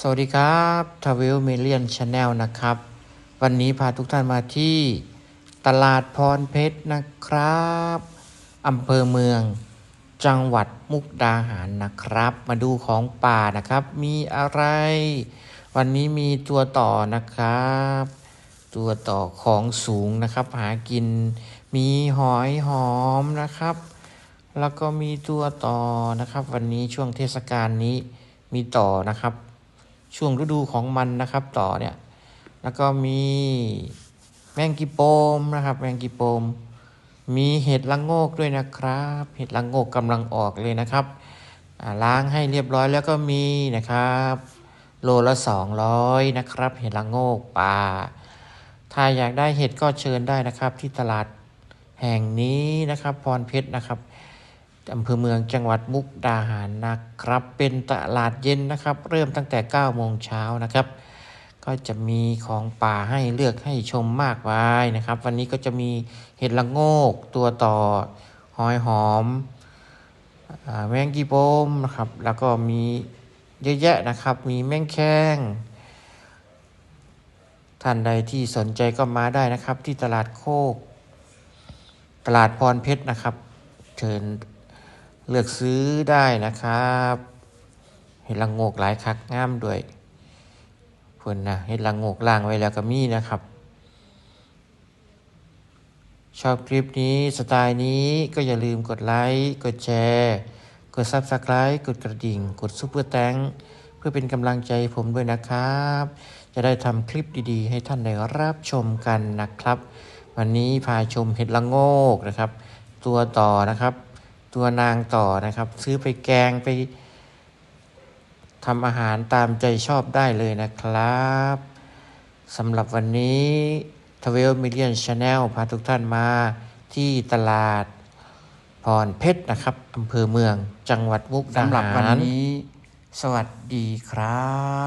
สวัสดีครับทเวลเมเลียนชาแนลนะครับ วันนี้พาทุกท่านมาที่ตลาดพรเพชรนะครับอำเภอเมืองจังหวัดมุกดาหารนะครับ มาดูของป่านะครับ มีอะไร วันนี้มีตัวต่อนะครับ ตัวต่อของสูงนะครับ หากินมีหอยหอมนะครับ แล้วก็มีตัวต่อนะครับ วันนี้ช่วงเทศกาลนี้มีต่อนะครับ ช่วงฤดูของมันนะครับ ต่อเนี่ย แล้วก็มีแมงกีโปมนะครับ แมงกีโปม มีเห็ดละโงกด้วยนะครับ เห็ดละโงกกำลังออกเลยนะครับล้างให้เรียบร้อยแล้วก็มีนะครับ โลละสองร้อยนะครับ เห็ดละโงกป่า ถ้าอยากได้เห็ดก็เชิญได้นะครับ ที่ตลาดแห่งนี้นะครับ พรเพชรนะครับ อำเภอเมืองจังหวัดมุกดาหารนะครับ เป็นตลาดเย็นนะครับ เริ่มตั้งแต่ 9 โมงเช้านะครับ ก็จะมีของป่าให้เลือกให้ชมมากมายนะครับ วันนี้ก็จะมีเห็ดละโงก ตัวต่อ หอยหอมแมงกีโปมนะครับ แล้วก็มีเยอะแยะนะครับ มีแมงแข้งท่านใดที่สนใจก็มาได้นะครับ ที่ตลาดโคก ตลาดพรเพชรนะครับ เชิญ เลือกซื้อได้นะครับ เห็ดละโงกหลายคักงามด้วยเพิ่อนนะเห็ดละโงกล่างไว้แล้วก็มีนะครับ ชอบคลิปนี้สไตล์นี้ก็อย่าลืมกดไลค์กดแชร์กด Subscribe กดกระดิ่ง กดซุปเปอร์แตงเพื่อเป็นกำลังใจผมด้วยนะครับ จะได้ทำคลิปดีๆ ให้ท่านได้รับชมกันนะครับ วันนี้พาชมเห็ดละโงกนะครับ ตัวต่อนะครับ ตัวนางต่อนะครับ ซื้อไปแกงไปทำอาหารตามใจชอบได้เลยนะครับสำหรับวันนี้ทเวลมิเลียนชาแนลพาทุกท่านมาที่ตลาดพรเพชรนะครับอำเภอเมืองจังหวัดมุกดาหารสำหรับวันนี้ สวัสดีครับ